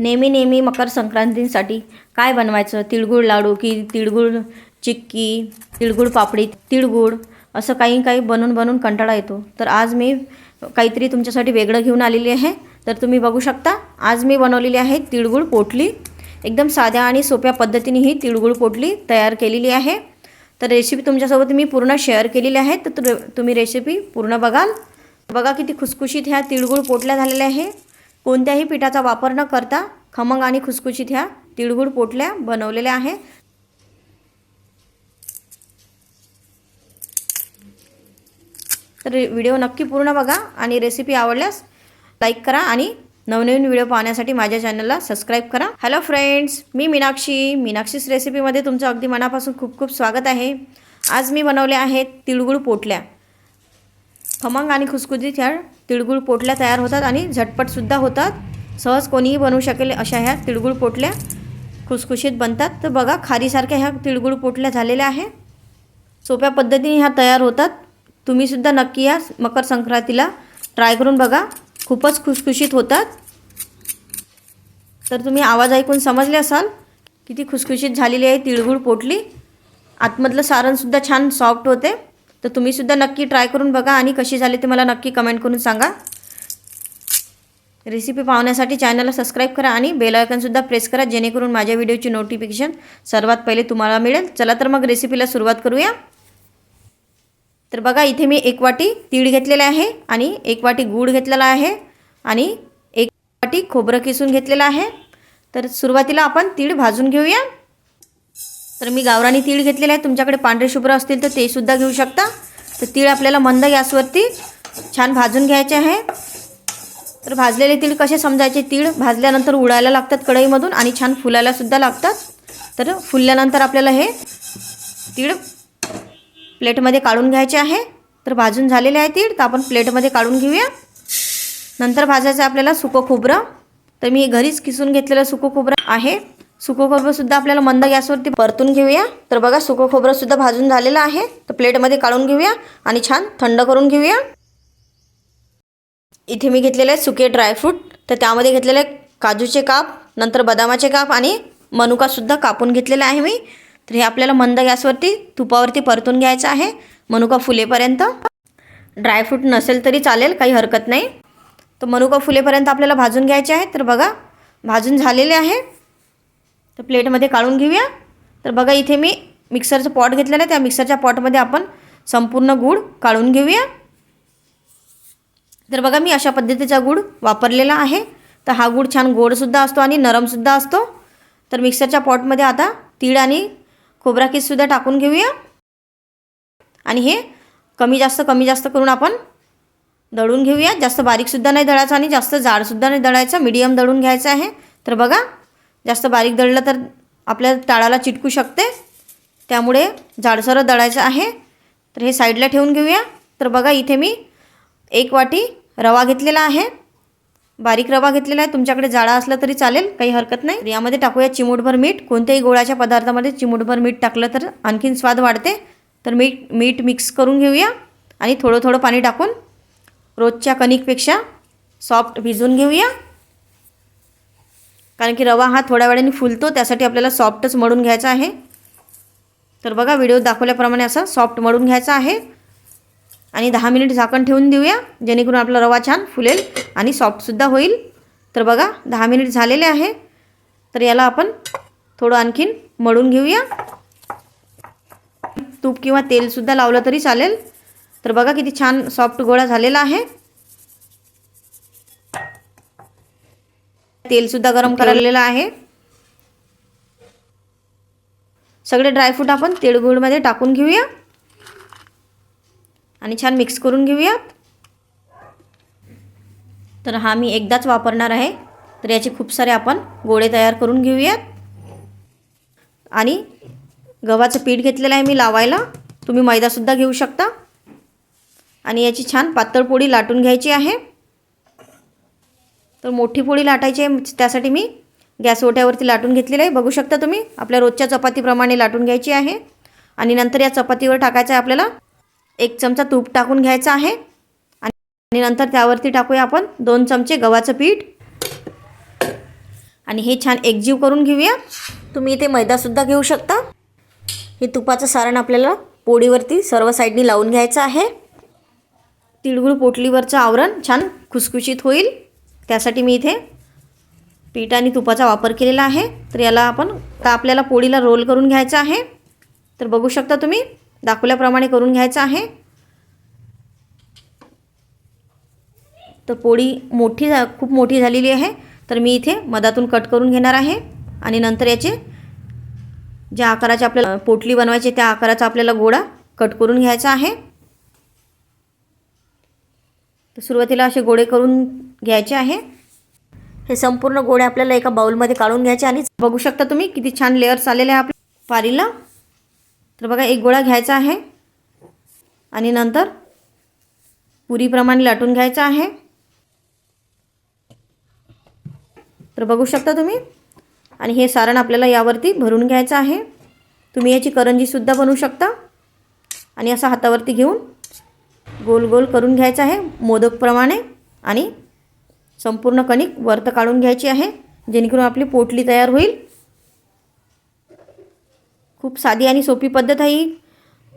नेहमी नेहमी मकर संक्रांतीसाठी काय बनवायचं? तिळगुळ लाडू की तिळगुळ चिक्की तिळगुळ पापडी तिळगुळ? असं काही काही बनवून बनवून कंटाळा येतो. तर आज मी काहीतरी तुमच्यासाठी वेगळं घेऊन आलेली आहे. तर तुम्ही बघू शकता आज मी बनवलेली आहे तिळगुळ पोटली. एकदम साध्या आणि सोप्या पद्धतीने ही तिळगुळ पोटली तयार केलेली आहे. तर रेसिपी तुमच्यासोबत मी पूर्ण शेअर केलेली आहे. तर तु- तुम्ही रेसिपी पूर्ण बघाल. बघा किती खुसखुशीत ह्या तिळगुळ पोटल्या झालेल्या आहे. कोणत्याही पिठाचा वापर न करता खमंग आणि खुसखुशीत ह्या तिळगुळ पोटल्या बनवलेल्या आहे तर व्हिडिओ नक्की पूर्ण बघा आणि रेसिपी आवडल्यास लाईक करा आणि नवनवीन व्हिडिओ पाहण्यासाठी माझ्या चॅनलला सबस्क्राईब करा. हॅलो फ्रेंड्स मी मीनाक्षी. मीनाक्षीस रेसिपीमध्ये तुमचं अगदी मनापासून खूप खूप स्वागत आहे. आज मी बनवले आहेत तिळगुळ पोटल्या. खमंग आणि खुसखुशीत ह्या तिळगुळ पोटल्या तयार होतात आणि झटपटसुद्धा होतात. सहज कोणीही बनवू शकेल अशा ह्या तिळगुळ पोटल्या खुसखुशीत बनतात. तर बघा खारीसारख्या ह्या तिळगुळ पोटल्या झालेल्या आहे. सोप्या पद्धतीने ह्या तयार होतात. तुम्हीसुद्धा नक्की या मकर संक्रांतीला ट्राय करून बघा. खूपच खुसखुशीत होतात. तर तुम्ही आवाज ऐकून समजले असाल किती खुसखुशीत झालेली आहे तिळगुळ पोटली. आतमधलं सारणसुद्धा छान सॉफ्ट होते. तर तुम्हीसुद्धा नक्की ट्राय करून बघा आणि कशी झाली ते मला नक्की कमेंट करून सांगा. रेसिपी पाहण्यासाठी चॅनलला सबस्क्राईब करा आणि बेल आयकनसुद्धा प्रेस करा जेणेकरून माझ्या व्हिडिओची नोटिफिकेशन सर्वात पहिले तुम्हाला मिळेल. चला तर मग रेसिपीला सुरुवात करूया. तर बघा इथे मी एक वाटी तीळ घेतलेले आहे आणि एक वाटी गूळ घेतलेला आहे आणि एक वाटी खोबरं किसून घेतलेलं आहे. तर सुरुवातीला आपण तीळ भाजून घेऊया. तर मी गावरानी तीळ घेतलेले आहे. तुमच्याकडे पांढरे शुभ्र असतील तर ते सुद्धा घेऊ शकता. तर तीळ आपल्याला मंद गॅसवरती छान भाजून घ्यायचे आहे. तर भाजलेले तीळ कसे समजायचे? तीळ भाजल्यानंतर उडायला लागतात कढईमधून आणि छान फुलायला सुद्धा लागतात. तर फुलल्यानंतर आपल्याला हे तीळ प्लेटमध्ये काढून घ्यायचे आहे. तर भाजून झालेले आहे तीळ. तर आपण प्लेटमध्ये काढून घेऊया. नंतर भाजायचं आपल्याला सुकं खोबरं. तर मी घरीच किसून घेतलेलं सुकं खोबरं आहे. सुकं खोबरंसुद्धा आपल्याला मंद गॅसवरती परतून घेऊया. तर बघा सुकं खोबरंसुद्धा भाजून झालेलं आहे. तर प्लेटमध्ये काढून घेऊया आणि छान थंड करून घेऊया. इथे मी घेतलेले आहे सुके ड्रायफ्रूट तर त्यामध्ये घेतलेले काजूचे काप नंतर बदामाचे काप आणि मनुकासुद्धा कापून घेतलेला आहे मी. तर हे आपल्याला मंद गॅसवरती तुपावरती परतून घ्यायचं आहे. मनुका फुलेपर्यंत. ड्रायफ्रूट नसेल तरी चालेल काही हरकत नाही. तर मनुका फुलेपर्यंत आपल्याला भाजून घ्यायचे आहे. तर बघा भाजून झालेले आहे. तर प्लेटमध्ये काढून घेऊया. तर बघा इथे मी मिक्सरचं पॉट घेतलेलं आहे. त्या मिक्सरच्या पॉटमध्ये आपण संपूर्ण गूळ काढून घेऊया. तर बघा मी अशा पद्धतीचा गूळ वापरलेला आहे. तर हा गूळ छान गोडसुद्धा असतो आणि नरमसुद्धा असतो. तर मिक्सरच्या पॉटमध्ये आता तीळ आणि खोबरा किससुद्धा टाकून घेऊया. आणि हे कमी जास्त कमी जास्त करून आपण दळून घेऊया. जास्त बारीकसुद्धा नाही दळायचं आणि जास्त जाडसुद्धा नाही दळायचं. मिडियम दळून घ्यायचं आहे. तर बघा जास्त बारीक दळलं तर आपल्या टाळाला चिटकू शकते. त्यामुळे जाडसरं दळायचं आहे. तर हे साईडला ठेवून घेऊया. तर बघा इथे मी एक वाटी रवा घेतलेला आहे. बारीक रवा घेतलेला आहे. तुमच्याकडे जाडा असला तरी चालेल काही हरकत नाही. यामध्ये टाकूया चिमूटभर मीठ. कोणत्याही गोळ्याच्या पदार्थामध्ये चिमूटभर मीठ टाकलं तर आणखीन स्वाद वाढते. तर मीठ मीठ मिक्स करून घेऊया आणि थोडं थोडं पाणी टाकून रोजच्या कणिकपेक्षा सॉफ्ट भिजवून घेऊया. कारण की रवा हा थोड्या वेळाने फुलतो त्यासाठी आपल्याला सॉफ्टच मळून घ्यायचा आहे. तर बघा व्हिडिओ दाखवल्याप्रमाणे असा सॉफ्ट मळून घ्यायचा आहे. आणि दहा मिनिट झाकण ठेवून देऊया जेणेकरून आपला रवा छान फुलेल आणि सॉफ्टसुद्धा होईल. तर बघा दहा मिनिट झालेले आहे. तर याला आपण थोडं आणखीन मळून घेऊया. तूप किंवा तेलसुद्धा लावलं तरी चालेल. तर बघा किती छान सॉफ्ट गोळा झालेला आहे. तेलसुद्धा गरम करायलेलं आहे. सगळे ड्रायफ्रूट आपण तिळगुळमध्ये टाकून घेऊया. आणि छान मिक्स करून घेऊयात. तर हा मी एकदाच वापरणार आहे. तर याचे खूप सारे आपण गोळे तयार करून घेऊयात. आणि गव्हाचं पीठ घेतलेलं आहे मी लावायला. तुम्ही मैदासुद्धा घेऊ शकता. आणि याची छान पातळ पोळी लाटून घ्यायची आहे. तर मोठी पोळी लाटायची आहे त्यासाठी मी गॅस ओट्यावरती लाटून घेतलेलं आहे. बघू शकता तुम्ही आपल्या रोजच्या चपातीप्रमाणे लाटून घ्यायची आहे. आणि नंतर या चपातीवर टाकायचं आहे आपल्याला एक चमचा तूप टाकून घ्यायचं आहे. आणि नंतर त्यावरती टाकूया आपण दोन चमचे गव्हाचं पीठ. आणि हे छान एकजीव करून घेऊया. तुम्ही इथे मैदासुद्धा घेऊ शकता. हे तुपाचं सारण आपल्याला पोळीवरती सर्व साईडनी लावून घ्यायचं आहे. तिळगुळ पोटलीवरचं आवरण छान खुसखुशीत होईल. त्यासाठी मी इथे पीठ आणि तुपाचा वापर केलेला आहे. तर याला आपण आता आपल्याला पोळीला रोल करून घ्यायचा आहे. तर बघू शकता तुम्ही दाखवल्याप्रमाणे करून घ्यायचं आहे. तर पोळी मोठी झा खूप मोठी झालेली आहे. तर मी इथे मधातून कट करून घेणार आहे. आणि नंतर याचे ज्या आकाराचे आपल्याला पोटली बनवायची त्या आकाराचा आपल्याला गोळा कट करून घ्यायचा आहे. तर सुरुवातीला असे गोळे करून घ्यायचे आहे. हे संपूर्ण गोळे आपल्याला एका बाउलमध्ये काढून घ्यायचे आणि बघू शकता तुम्ही किती छान लेअर्स आलेले आहे आपल्या पारीला. तर बघा एक गोळा घ्यायचा आहे. आणि नंतर पुरीप्रमाणे लाटून घ्यायचा आहे. तर बघू शकता तुम्ही. आणि हे सारण आपल्याला यावरती भरून घ्यायचं आहे. तुम्ही याची करंजीसुद्धा बनवू शकता. आणि असं हातावरती घेऊन गोल गोल करून घ्यायचं आहे मोदकप्रमाणे आणि संपूर्ण कणिक वर्त काढून घ्यायची आहे जेणेकरून आपली पोटली तयार होईल. खूप साधी आणि सोपी पद्धत आहे ही.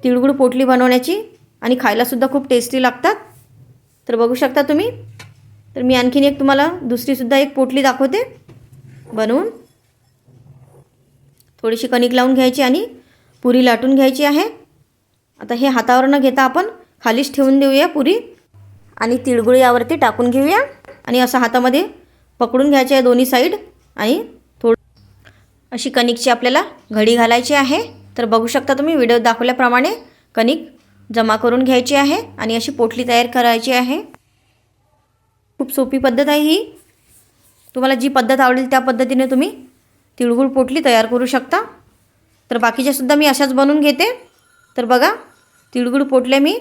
तिळगुळ पोटली बनवण्याची आणि खायलासुद्धा खूप टेस्टी लागतात. तर बघू शकता तुम्ही. तर मी आणखीन एक तुम्हाला दुसरीसुद्धा एक पोटली दाखवते. बनवून. थोडीशी कणिक लावून घ्यायची आणि पुरी लाटून घ्यायची आहे. आता हे हातावर न घेता आपण खालीच ठेवून देऊया पुरी. आणि तिळगुळ यावरती टाकून घेऊया. आणि असं हातामध्ये पकडून घ्यायचे आहे दोन्ही साईड आणि थोडं अशी कणिकची आपल्याला घडी घालायची आहे. तर बघू शकता तुम्ही व्हिडिओ दाखवल्याप्रमाणे कणिक जमा करून घ्यायची आहे आणि अशी पोटली तयार करायची आहे. खूप सोपी पद्धत आहे ही. तुम्हाला जी पद्धत आवडेल त्या पद्धतीने तुम्ही तिळगुळ पोटली तयार करू शकता. तर बाकीच्यासुद्धा मी अशाच बनवून घेते. तर बघा तिळगुळ पोटल्या मी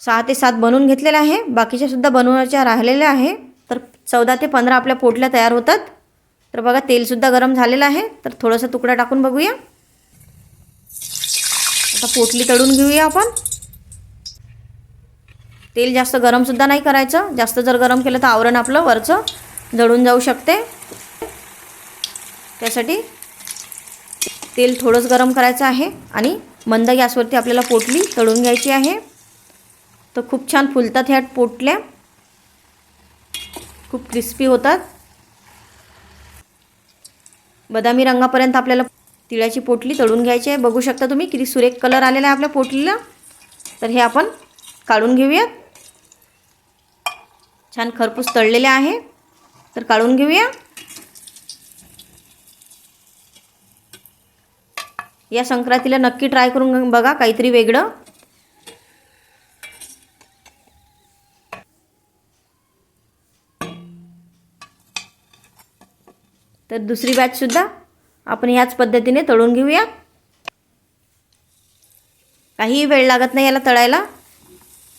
सहा ते सात बनवून घेतलेल्या आहे. बाकीच्यासुद्धा बनवण्याच्या राहिलेल्या आहे. तर चौदा ते पंधरा आपल्या पोटल्या तयार होतात. तर बघा तेलसुद्धा गरम झालेलं आहे. तर थोडासा तुकडा टाकून बघूया. आता पोटली तळून घेऊया आपण. तेल जास्त गरमसुद्धा नाही करायचं. जास्त जर गरम केलं तर आवरण आपलं वरचं जळून जाऊ शकते. त्यासाठी तेल थोडंच गरम करायचं आहे आणि मंद गॅसवरती आपल्याला पोटली तळून घ्यायची आहे. तर खूप छान फुलतात ह्या पोटल्या. खूप क्रिस्पी होतात. बदामी रंगापर्यंत आपल्याला तिळाची पोटली तळून घ्यायची आहे. बघू शकता तुम्ही किती सुरेख कलर आलेला आहे आपल्या पोटलीला. तर हे आपण काढून घेऊयात. छान खरपूस तळलेले आहे. तर काढून घेऊया. या संक्रांतीला नक्की ट्राय करून बघा काहीतरी वेगळं. तर दुसरी बॅचसुद्धा आपण ह्याच पद्धतीने तळून घेऊया. काहीही वेळ लागत नाही याला तळायला.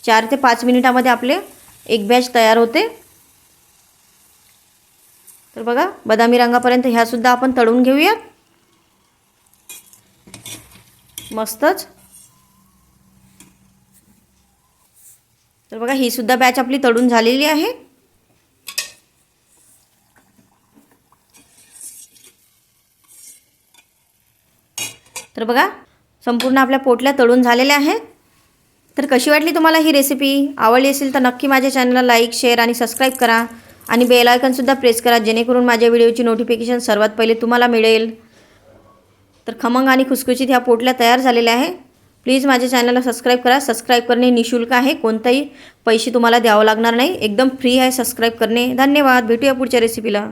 चार ते पाच मिनिटामध्ये आपले एक बॅच तयार होते. तर बघा बदामी रंगापर्यंत ह्यासुद्धा आपण तळून घेऊया. मस्तच. तर बघा ही सुद्धा बॅच आपली तळून झालेली आहे. तर बघा संपूर्ण आपल्या पोटल्या तळून झालेल्या आहेत. तर कशी वाटली तुम्हाला ही रेसिपी आवडली असेल तर नक्की माझ्या चॅनलला लाईक शेअर आणि सबस्क्राईब करा. आणि बेल आयकनसुद्धा प्रेस करा जेणेकरून माझ्या व्हिडिओची नोटिफिकेशन सर्वात पहिले तुम्हाला मिळेल. तर खमंग आणि खुसखुशीत ह्या पोटल्या तयार झालेल्या आहे प्लीज माझ्या चॅनलला सबस्क्राईब करा. सबस्क्राईब करणे निशुल्क आहे. कोणताही पैसे तुम्हाला द्यावं लागणार नाही. एकदम फ्री आहे सबस्क्राईब करणे. धन्यवाद. भेटूया पुढच्या रेसिपीला